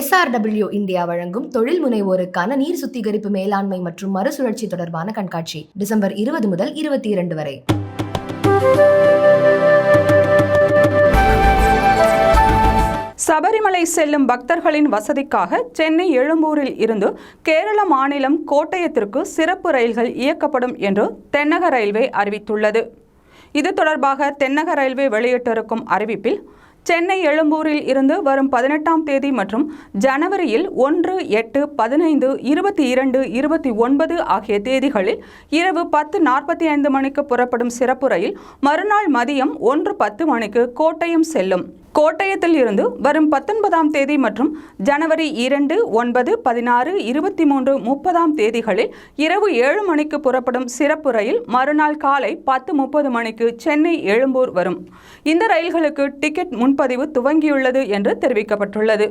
SRW India வழங்கும் தொழில் முனைவோருக்கான நீர் சுத்திகரிப்பு மேலாண்மை மற்றும் மறுசுழற்சி தொடர்பான கண்காட்சி டிசம்பர் இருபது முதல் இருபத்தி இரண்டு வரை. சபரிமலை செல்லும் பக்தர்களின் வசதிக்காக சென்னை எழும்பூரில் இருந்து கேரள மாநிலம் கோட்டயத்திற்கு சிறப்பு ரயில்கள் இயக்கப்படும் என்று தென்னக ரயில்வே அறிவித்துள்ளது. இது தொடர்பாக தென்னக ரயில்வே வெளியிட்டிருக்கும் அறிவிப்பில் சென்னை எழும்பூரில் இருந்து வரும் பதினெட்டாம் தேதி மற்றும் ஜனவரியில் ஒன்று எட்டு பதினைந்து இருபத்தி இரண்டு இருபத்தி ஒன்பது ஆகிய தேதிகளில் இரவு பத்து நாற்பத்தி ஐந்து மணிக்கு புறப்படும் சிறப்பு ரயில் மறுநாள் மதியம் ஒன்று பத்து மணிக்கு கோட்டயம் செல்லும். கோட்டயத்தில் இருந்து வரும் பத்தொன்பதாம் தேதி மற்றும் ஜனவரி இரண்டு ஒன்பது பதினாறு இருபத்தி மூன்று முப்பதாம் தேதிகளில் இரவு ஏழு மணிக்கு புறப்படும் சிறப்பு ரயில் மறுநாள் காலை பத்து முப்பது மணிக்கு சென்னை எழும்பூர் வரும். இந்த ரயில்களுக்கு டிக்கெட் முன்பதிவு துவங்கியுள்ளது என்று தெரிவிக்கப்பட்டுள்ளது.